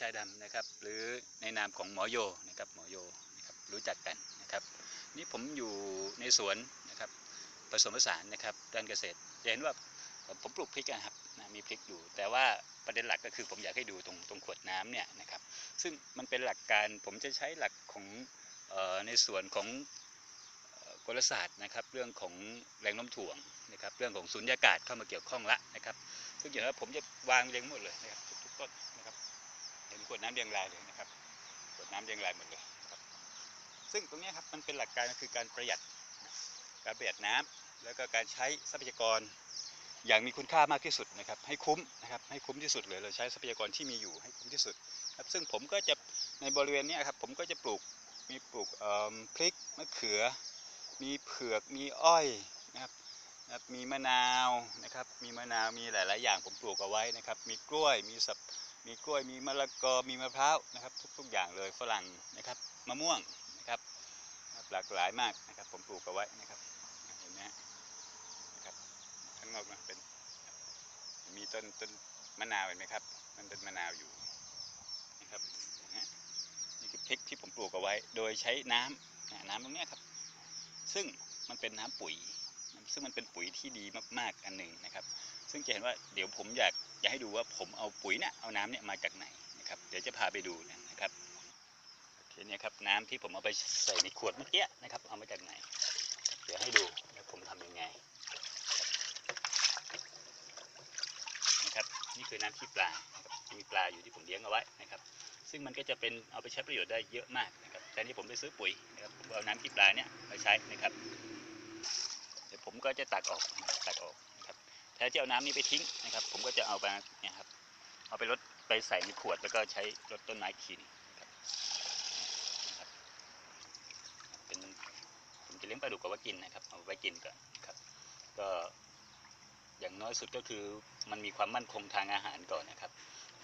ชายดำนะครับ หรือในนามของหมอโยนะครับหมอโยนะครับรู้จักกันนะครับ นี่ผมอยู่ในสวนนะครับผสมผสานนะครับด้านเกษตรจะเห็นว่าผมปลูกพริกนะครับนะมีพริกอยู่ แต่ว่าประเด็นหลักก็คือผมอยากให้ดูตรงตรงขวดน้ำเนี่ยนะครับ ซึ่งมันเป็นหลักการผมจะใช้หลักของออในส่วนของกลศาสตร์นะครับ เรื่องของแรงโน้มถ่วงนะครับ เรื่องของสุญญากาศเข้ามาเกี่ยวข้องละนะครับซึ่อย่างผมจะวางเรียงหมดเลยนะครับทุกต้นนะครับเห็น ขวดน้ำเรียงรายเลยนะครับขวดน้ำเรียงรายหมดเลยครับซึ่งตรงนี้ครับมันเป็นหลักการก็คือการประหยัดการประหยัดน้ำแล้วก็การใช้ทรัพยากรอย่างมีคุณค่ามากที่สุดนะครับให้คุ้มนะครับให้คุ้มที่สุดเลยเราใช้ทรัพยากรที่มีอยู่ให้คุ้มที่สุดครับซึ่งผมก็จะในบริเวณนี้ครับผมก็จะปลูกมีปลูกพริกมะเขือ มีเผือกมีอ้อยนะครับ นะครับมีมะนาวนะครับ มีมะนาวมีหลาย ๆ อย่างผมปลูกเอาไว้นะครับ มีกล้วยมีสับมีกล้วยมีมะละกอมีมะพร้าวนะครับ ทุก ๆ อย่างเลยฝรั่งนะครับมะม่วงนะครับหลากหลายมากนะครับ ผมปลูกเอาไว้นะครับเห็นไหมนะครับข้างนอกนะเป็นมีต้นต้นมะนาวเห็นไหมครับ มันเป็นมะนาวอยู่นะครับนี่คือพริกที่ผมปลูกเอาไว้ โดยใช้น้ำน้ำตรงนี้ครับ ซึ่งมันเป็นน้ำปุ๋ย ซึ่งมันเป็นปุ๋ยที่ดีมากๆอันหนึ่งนะครับ ซึ่งจะเห็นว่าเดี๋ยวผมอยากอยากให้ดูว่าผมเอาปุ๋ยเนี่ยเอาน้ำเนี่ยมาจากไหนนะครับเดี๋ยวจะพาไปดูนะครับโอเคเนี่ยครับน้ำที่ผมเอาไปใส่ในขวดเมื่อกี้นะครับ เอามาจากไหน เดี๋ยวให้ดูว่าผมทำยังไงนะครับนี่คือน้ำขี้ปลามีปลาอยู่ที่ผมเลี้ยงเอาไว้นะครับ ซึ่งมันก็จะเป็นเอาไปใช้ประโยชน์ได้เยอะมากนะครับแต่นี่ผมไปซื้อปุ๋ยนะครับผมเอาน้ำขี้ปลาเนี่ยมาใช้นะครับ ผมก็จะตักออกตักออกนะครับแทนที่เอาน้ำนี้ไปทิ้งนะครับ ผมก็จะเอาไปเนี่ยครับเอาไปรดไปใส่ในขวดแล้วก็ใช้รดต้นไม้ขีนนะครับเป็นผมจะเลี้ยงปลาดุกกับว่ากินนะครับ เอาไว้กินก่อนครับ ก็อย่างน้อยสุดก็คือมันมีความมั่นคงทางอาหารก่อนนะครับ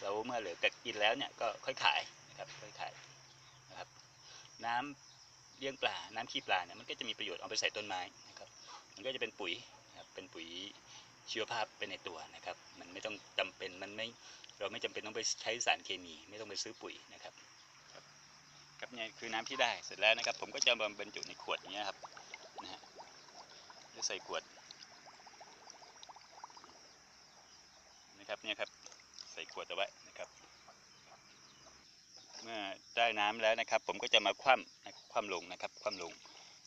แล้วเมื่อเหลือแต่กินแล้วเนี่ยก็ค่อยขายนะครับค่อยขายนะครับ น้ำเลี้ยงปลาน้ำขี้ปลาเนี่ยมันก็จะมีประโยชน์เอาไปใส่ต้นไม้นะ มันก็จะเป็นปุ๋ยนะครับเป็นปุ๋ยชีวภาพเป็นในตัวนะครับ มันไม่ต้องจำเป็นมันไม่เราไม่จำเป็นต้องไปใช้สารเคมี ไม่ต้องไปซื้อปุ๋ยนะครับครับเนี่ยคือน้ำที่ได้เสร็จแล้วนะครับ ผมก็จะมาบรรจุในขวดอย่างเงี้ยครับนะฮะจะใส่ขวดนะครับเนี่ยครับใส่ขวดเอาไว้นะครับ เมื่อได้น้ำแล้วนะครับ ผมก็จะมาคว่ำนะคว่ำลงนะครับ คว่ำลง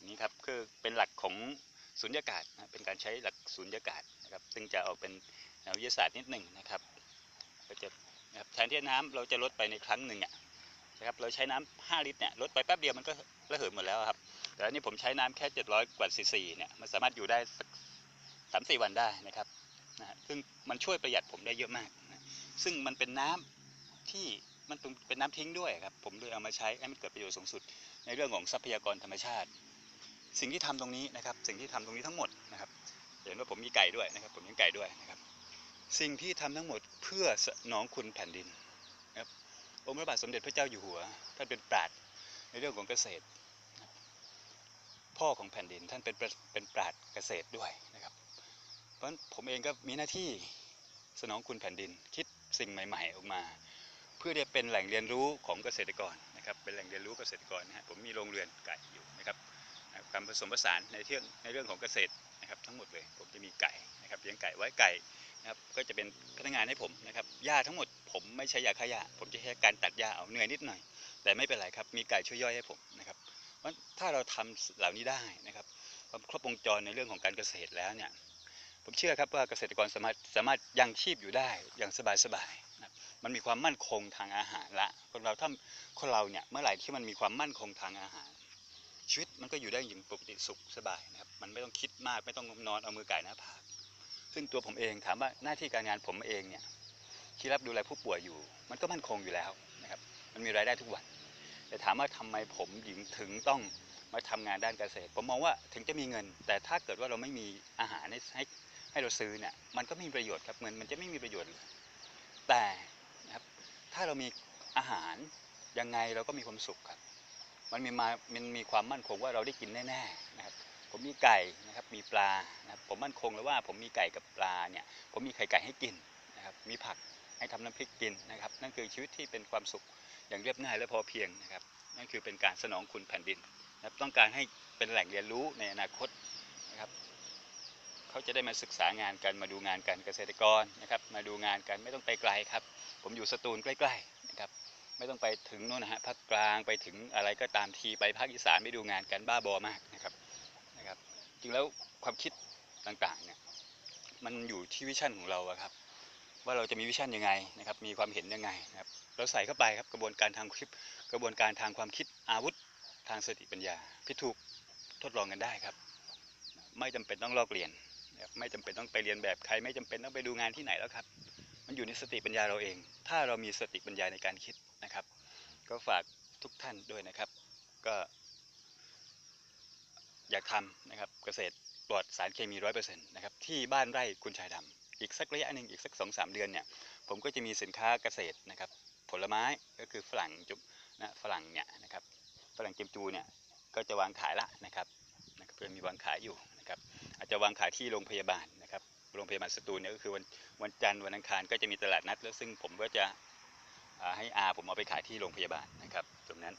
นนี้ครับคือเป็นหลักของ สุญญากาศนะเป็นการใช้หลักสุญญากาศนะครับซึ่งจะเอาเป็นแนววิทยาศาสตร์นิดหนึ่งนะครับก็จะนะครับแทนที่น้ำเราจะลดไปในครั้งหนึ่งอะนะครับเราใช้น้ำ5ลิตรเนี่ยลดไปแป๊บเดียวมันก็ระเหยหมดแล้วครับแต่อันนี้ผมใช้น้ำแค่ 700 กว่าซีซีเนี่ยมันสามารถอยู่ได้สักสามสี่วันได้นะครับนะซึ่งมันช่วยประหยัดผมได้เยอะมากนะซึ่งมันเป็นน้ำที่มันเป็นน้ำทิ้งด้วยครับผมเลยเอามาใช้ให้มันเกิดประโยชน์สูงสุดในเรื่องของทรัพยากรธรรมชาติ สิ่งที่ทำตรงนี้นะครับ สิ่งที่ทำตรงนี้ทั้งหมดนะครับเห็นว่าผมมีไก่ด้วยนะครับ ผมเลี้ยงไก่ด้วยนะครับ สิ่งที่ทำทั้งหมดเพื่อสนองคุณแผ่นดินนะครับองค์พระบาทสมเด็จพระเจ้าอยู่หัวท่านเป็นปราชญ์ในเรื่องของเกษตร พ่อของแผ่นดินท่านเป็นเป็นปราชญ์เกษตรด้วยนะครับ เพราะฉะนั้นผมเองก็มีหน้าที่สนองคุณแผ่นดิน คิดสิ่งใหม่ ๆ ออกมา เพื่อจะเป็นแหล่งเรียนรู้ของเกษตรกรนะครับ เป็นแหล่งเรียนรู้เกษตรกรนะฮะผมมีโรงเรือนไก่อยู่นะครับ การผสมผสานในเรื่องในเรื่องของเกษตรนะครับทั้งหมดเลย ผมจะมีไก่นะครับเลี้ยงไก่ไว้ไก่นะครับก็จะเป็นพนักงานให้ผมนะครับหญ้าทั้งหมดผมไม่ใช้ยาฆ่าหญ้าผมจะใช้การตัดหญ้าเอาเหนื่อยนิดหน่อย แต่ไม่เป็นไรครับมีไก่ช่วยย่อยให้ผมนะครับเพราะถ้าเราทำเหล่านี้ได้นะครับความครบวงจรในเรื่องของการเกษตรแล้วเนี่ยผมเชื่อครับว่าเกษตรกรสามารถสามารถยังชีพอยู่ได้อย่างสบายๆนะมันมีความมั่นคงทางอาหารละคนเราถ้าคนเราเนี่ยเมื่อไหร่ที่มันมีความมั่นคงทางอาหาร ชีวิตมันก็อยู่ได้อย่างปกติสุขสบายนะครับ มันไม่ต้องคิดมากไม่ต้องนอนเอามือไก่หน้าผากซึ่งตัวผมเองถามว่าหน้าที่การงานผมเองเนี่ยที่รับดูแลผู้ป่วยอยู่ มันก็มั่นคงอยู่แล้วนะครับ มันมีรายได้ทุกวัน แต่ถามว่าทำไมผมหญิงถึงต้องมาทำงานด้านเกษตร ผมมองว่าถึงจะมีเงิน แต่ถ้าเกิดว่าเราไม่มีอาหารให้ให้ให้เราซื้อเนี่ยมันก็ไม่มีประโยชน์ครับเงินมันจะไม่มีประโยชน์เลยแต่นะครับถ้าเรามีอาหารยังไงเราก็มีความสุขครับ มันมีมามันมีความมั่นคงว่าเราได้กินแน่ๆนะครับผมมีไก่นะครับมีปลานะครับผมมั่นคงแล้วว่าผมมีไก่กับปลาเนี่ยผมมีไข่ไก่ให้กินนะครับมีผักให้ทำน้ำพริกกินนะครับ นั่นคือชีวิตที่เป็นความสุขอย่างเรียบง่ายและพอเพียงนะครับ นั่นคือเป็นการสนองคุณแผ่นดินนะครับต้องการให้เป็นแหล่งเรียนรู้ในอนาคตนะครับเขาจะได้มาศึกษางานกันมาดูงานกันเกษตรกรนะครับ มาดูงานกันไม่ต้องไปไกลครับ ผมอยู่สตูลใกล้ๆนะครับ ไม่ต้องไปถึงโน่นนะฮะภาคกลางไปถึงอะไรก็ตามทีไปภาคอีสานไปดูงานกันบ้าบอมากนะครับนะครับ จริงแล้วความคิดต่างๆเนี่ยมันอยู่ที่วิชั่นของเราครับ ว่าเราจะมีวิชั่นยังไงนะครับ มีความเห็นยังไงนะครับเราใส่เข้าไปครับกระบวนการทางคลิป กระบวนการทางความคิดอาวุธทางสติปัญญา พิถูกทดลองกันได้ครับ ไม่จำเป็นต้องลอกเรียนไม่จำเป็นต้องไปเรียนแบบใคร ไม่จำเป็นต้องไปดูงานที่ไหนแล้วครับ มันอยู่ในสติปัญญาเราเอง ถ้าเรามีสติปัญญาในการคิด ก็ฝากทุกท่านด้วยนะครับ ก็ อยากทำนะครับเกษตรปลอดสารเคมีร้อยเปอร์เซ็นต์นะครับที่บ้านไร่คุณชายดำอีกสักระยะหนึ่งอีกสักสองสามเดือนเนี่ยผมก็จะมีสินค้าเกษตรนะครับ ผลไม้ก็คือฝรั่งจุบนะฝรั่งเนี่ยนะครับฝรั่งเจมจูเนี่ยก็จะวางขายละนะครับนะครับเพื่อมีวางขายอยู่นะครับอาจจะวางขายที่โรงพยาบาลนะครับโรงพยาบาลสตูลเนี่ยก็คือวันวันจันทร์วันอังคารก็จะมีตลาดนัดแล้วซึ่งผมก็จะ ให้อาผมเอาไปขายที่โรงพยาบาลนะครับ ตรงนั้น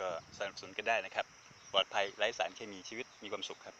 ก็สนับสนุนกันได้นะครับ ปลอดภัยไร้สารเคมีชีวิตมีความสุขครับ